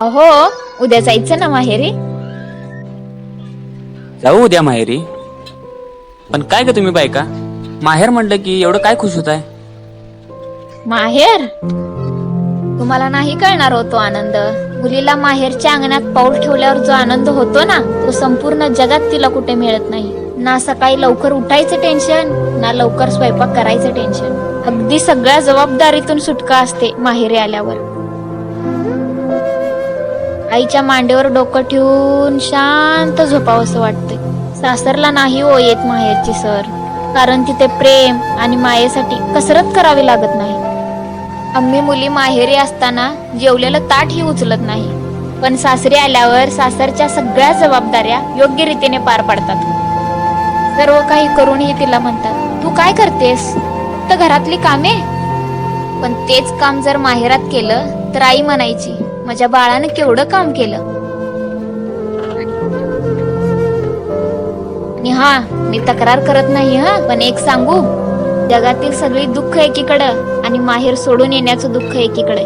अहो उद्या जायचं ना माहेरी? जाऊ उद्या माहेरी. पण काय का तुम्ही बायका? माहेर म्हटलं की एवढं काय खुश होत आहे माहेर? तुम्हाला नाही कळणार होतो आनंद. मुलीला माहेरच्या अंगणात पाऊल ठेवल्यावर जो आनंद होतो ना तो संपूर्ण जगात तिला कुठे मिळत नाही. ना सकाळी लवकर उठायचं टेन्शन ना लवकर स्वयंपाक करायचं टेन्शन अगदी सगळ्या जबाबदारीतून सुटका असते माहेरी आल्यावर. आईच्या मांडीवर डोकं ठेवून शांत झोपावंसं वाटतंय. सासरला नाही ओ येत माहेरची सर. कारण तिथे प्रेम आणि मायेसाठी कसरत करावी लागत नाही. आम्ही मुली माहेरी असताना जेवलेलं ताटही उचलत नाही. पण सासरी आल्यावर सासरच्या सगळ्या जबाबदाऱ्या योग्य रीतीने पार पाडतात. सर्व काही करूनही तिला म्हणतात तू काय करतेस? तर घरातली कामे? पण तेच काम जर माहेरात केलं तर आई म्हणायची माझ्या बाळानं केवढं काम केलं. हा मी तक्रार करत नाही हा. पण एक सांगू जगातील सगळी दुःख एकीकडं आणि माहेर सोडून येण्याचं दुःख एकीकडे.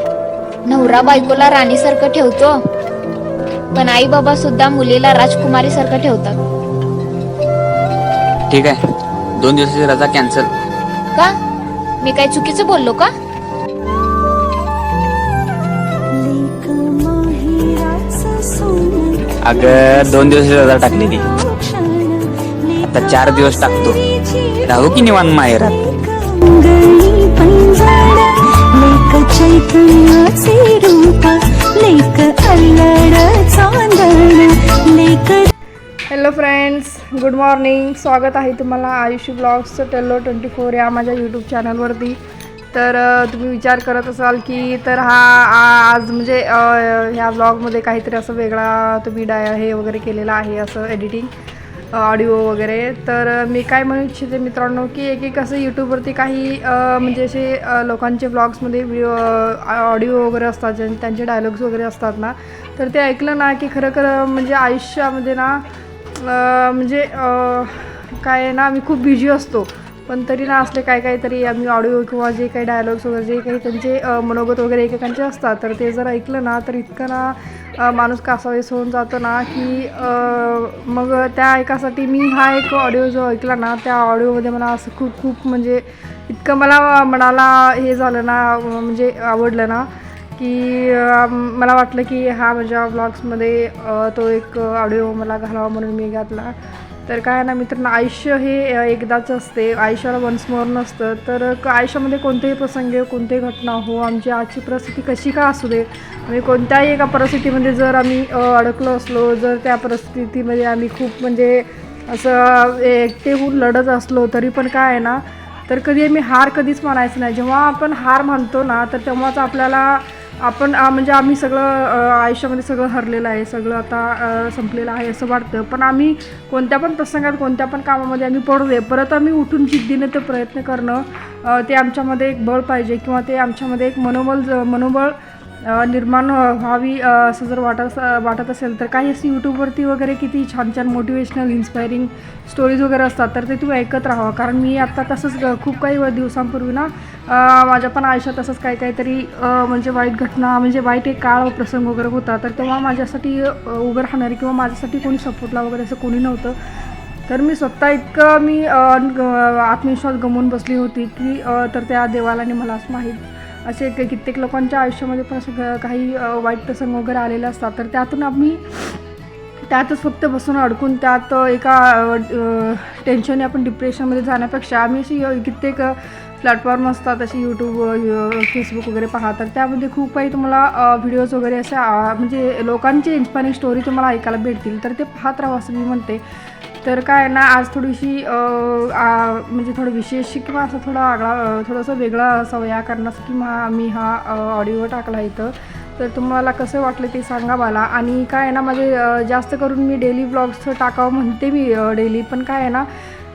नवरा बायकोला राणीसारखं ठेवतो पण आई बाबा सुद्धा मुलीला राजकुमारी सारखं ठेवतात. ठीक आहे. दोन दिवसाची रजा कॅन्सल. का? मी काय चुकीचं बोललो का? अगं दोन दिवस रजा टाकलेली ती. आता चार दिवस टाकतो. राहू की निवांत माहेरात? हॅलो फ्रेंड्स गुड मॉर्निंग स्वागत आहे तुम्हाला आयुष्य ब्लॉग्सचं टेल्लो ट्वेंटी फोर या माझ्या यूट्यूब चॅनलवरती तर तुम्ही विचार करत असाल की तर हा आज म्हणजे ह्या ब्लॉगमध्ये काहीतरी असं वेगळा तुम्ही डाय हे वगैरे केलेलं आहे असं एडिटिंग ऑडिओ वगैरे. तर मी काय म्हणू इच्छिते मित्रांनो की एक एक असं यूट्यूबवरती काही म्हणजे असे लोकांचे ब्लॉग्समध्ये व्हिडिओ ऑडिओ वगैरे असतात ज्यां त्यांचे डायलॉग्स वगैरे असतात ना तर ते ऐकलं ना की खरं खरं म्हणजे आयुष्यामध्ये ना म्हणजे काय आहे ना मी खूप बिझी असतो. पण तरी ना असले काय काहीतरी आम्ही ऑडिओ किंवा जे काही डायलॉग्स वगैरे जे काही त्यांचे मनोगत वगैरे एकेकांचे असतात तर ते जर ऐकलं ना तर इतकं ना माणूस कासावेस होऊन जातो ना की मग त्या ऐकासाठी मी हा एक ऑडिओ जो ऐकला ना त्या ऑडिओमध्ये मला असं खूप खूप म्हणजे इतकं मला मनाला हे झालं ना म्हणजे आवडलं ना की मला वाटलं की हा माझ्या ब्लॉग्समध्ये तो एक ऑडिओ मला घालावा म्हणून मी घातला. तर काय ना मित्रांनो आयुष्य हे एकदाच असते. आयुष्याला वन्स मोर नसतं. तर क- आयुष्यामध्ये कोणतेही प्रसंग कोणतीही घटना हो आमची आजची परिस्थिती कशी का असू दे म्हणजे कोणत्याही एका परिस्थितीमध्ये जर आम्ही अडकलो असलो जर त्या परिस्थितीमध्ये आम्ही खूप म्हणजे असं एकटे होऊन लढत असलो तरी पण काय आहे ना तर कधी आम्ही हार कधीच मानायचं नाही. जेव्हा आपण हार मानतो ना तर तेव्हाच आपल्याला आपण म्हणजे आम्ही सगळं आयुष्यामध्ये सगळं हरलेलं आहे सगळं आता संपलेलं आहे असं वाटतं. पण आम्ही कोणत्या पण प्रसंगात कोणत्या पण कामामध्ये आम्ही पडू दे परत आम्ही उठून जिद्दीने ते प्रयत्न करणं ते आमच्यामध्ये एक बळ पाहिजे किंवा ते आमच्यामध्ये एक मनोबल ज- मनोबळ निर्माण व्हावी असं जर वाटत वाटत असेल तर काही असं यूट्यूबवरती वगैरे किती छान छान मोटिवेशनल इन्स्पायरिंग स्टोरीज वगैरे असतात तर ते तुम्ही ऐकत राहावं. कारण मी आत्ता तसंच खूप काही दिवसांपूर्वी ना माझ्या पण आयुष्यात तसंच काही काहीतरी म्हणजे वाईट घटना म्हणजे वाईट एक काळ प्रसंग वगैरे होता. तर तेव्हा माझ्यासाठी उभं राहणारी किंवा माझ्यासाठी कोणी सपोर्टला वगैरे असं कोणी नव्हतं. तर मी स्वतः इतकं मी आत्मविश्वास गमवून बसली होती की तर त्या देवालाने मला असं माहीत असे कित्येक लोकांच्या आयुष्यामध्ये पण असं काही वाईट प्रसंग वगैरे आलेले असतात. तर त्यातून आम्ही त्यातच फक्त बसून अडकून त्यात एका टेन्शनने आपण डिप्रेशनमध्ये जाण्यापेक्षा आम्ही अशी कित्येक प्लॅटफॉर्म असतात. असे यूट्यूब फेसबुक वगैरे पाहा तर त्यामध्ये खूप काही तुम्हाला व्हिडिओज वगैरे अशा म्हणजे लोकांची इन्स्पायरिंग स्टोरी तुम्हाला ऐकायला भेटतील. तर ते पाहत राहा असं मी म्हणते. तर काय आहे ना आज थोडीशी म्हणजे थोडं विशेष किंवा असं थोडा आगळा थोडंसं वेगळा असावं या कारणासाठी मग मी हा ऑडिओ टाकला इथं. तर तुम्हाला कसं वाटलं ते सांगा मला. आणि काय आहे ना म्हणजे, माझे जास्त करून मी डेली ब्लॉग्स टाकावं म्हणते मी डेली पण काय आहे ना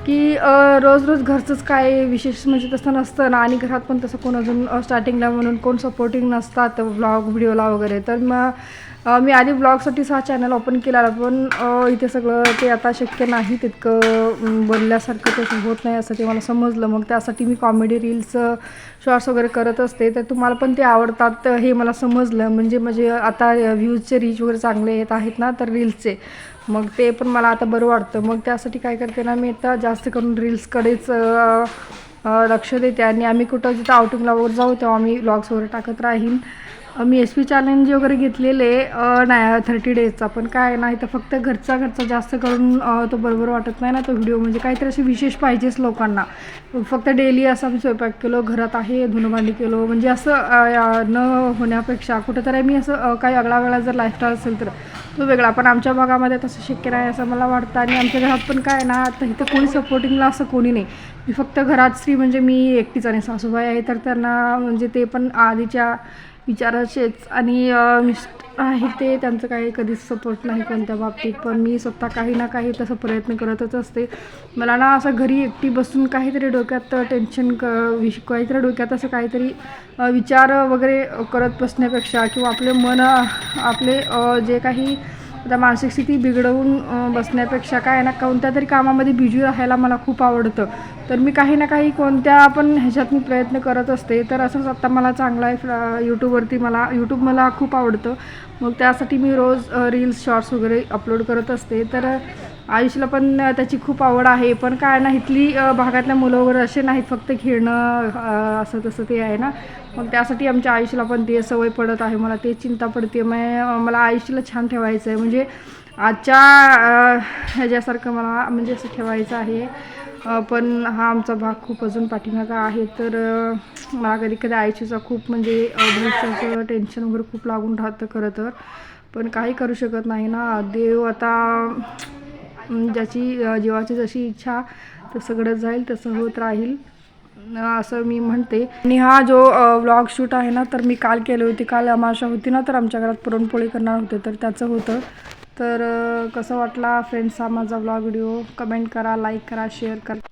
की रोज रोज घरचंच काय विशेष म्हणजे तसं नसतं ना. आणि घरात पण तसं कोण अजून स्टार्टिंगला म्हणून कोण सपोर्टिंग नसतात ब्लॉग व्हिडिओला वगैरे. तर मग मी आधी ब्लॉगसाठी हा चॅनल ओपन केला पण इथे सगळं ते आता शक्य नाही तितकं बोलल्यासारखं तसं होत नाही असं ते मला समजलं. मग त्यासाठी मी कॉमेडी रील्स शॉर्ट्स वगैरे करत असते. तर तुम्हाला पण ते आवडतात हे मला समजलं. म्हणजे म्हणजे आता व्ह्यूजचे रीच वगैरे चांगले येत आहेत ना तर रील्सचे मग ते पण मला आता बरं वाटतं. मग त्यासाठी काय करते ना मी आता जास्त करून रील्सकडेच लक्ष देते. आणि आम्ही कुठं जिथं आउटिंगला वगैरे जाऊ तेव्हा आम्ही व्लॉग्स वगैरे टाकत राहीन. मी एस पी चॅलेंज वगैरे घेतलेले नाही थर्टी डेजचा पण काय नाही तर फक्त घरचा घरचा जास्त करून तो बरोबर वाटत नाही ना तो व्हिडिओ म्हणजे काहीतरी असे विशेष पाहिजेच लोकांना. फक्त डेली असं आम्ही स्वयंपाक केलो घरात आहे धुणं केलो. म्हणजे असं न होण्यापेक्षा कुठंतरी मी असं काही आगळा वेगळा जर लाईफस्टाईल असेल तर तो वेगळा. पण आमच्या भागामध्ये तसं शक्य नाही असं मला वाटतं. आणि आमच्या घरात पण काय ना आता इथं कोणी सपोर्टिंगला असं कोणी नाही. मी फक्त घरात स्त्री म्हणजे मी एकटीच आणि सासूबाई आहे. तर त्यांना म्हणजे ते पण आधीच्या विचाराचेच आणि मिस्ट आहे ते त्यांचं काही कधीच सपोर्ट नाही कोणत्या बाबतीत. पण मी स्वतः काही ना काही तसं प्रयत्न करतच असते. मला ना असं घरी एकटी बसून काहीतरी डोक्यात टेन्शन क विश काहीतरी डोक्यात असं काहीतरी विचार वगैरे करत बसण्यापेक्षा किंवा आपले मन आपले जे काही आता मानसिक स्थिती बिघडवून बसण्यापेक्षा काय आहे ना कोणत्या तरी कामामध्ये बिजी राहायला मला खूप आवडतं. तर मी काही ना काही कोणत्या पण ह्याच्यात मी प्रयत्न करत असते. तर असंच आत्ता मला चांगला आहे यूट्यूबवरती मला यूट्यूब मला खूप आवडतं. मग त्यासाठी मी रोज रील्स शॉर्ट्स वगैरे अपलोड करत असते. तर आयुषला पण त्याची खूप आवड आहे. पण काय ना इथली भागातल्या मुलं वगैरे असे नाहीत फक्त खेळणं असं तसं ते आहे ना. मग त्यासाठी आमच्या आयुष्याला पण ते सवय पडत आहे. मला ते चिंता पडते मग मला आयुष्याला छान ठेवायचं आहे म्हणजे आजच्या ह्याच्यासारखं मला म्हणजे असं ठेवायचं आहे. पण हा आमचा भाग खूप अजून पाठीमागा आहे. तर मला कधी कधी आयुष्याचा खूप म्हणजे भविष्याचं टेन्शन वगैरे खूप लागून राहतं खरं तर. पण काही करू शकत नाही ना. देव आता ज्याची जीवाची जशी इच्छा तसं सगळं जाईल तसं होत राहील. असं मी म्हणते. आणि हा जो व्लॉग शूट आहे ना तर मी काल केली होती. काल अमाशा होती ना तर आमच्या घरात पुरणपोळी करणार होते तर त्याचं होतं. तर कसं वाटला फ्रेंड्स हा माझा व्लॉग व्हिडिओ कमेंट करा लाईक करा शेअर करा.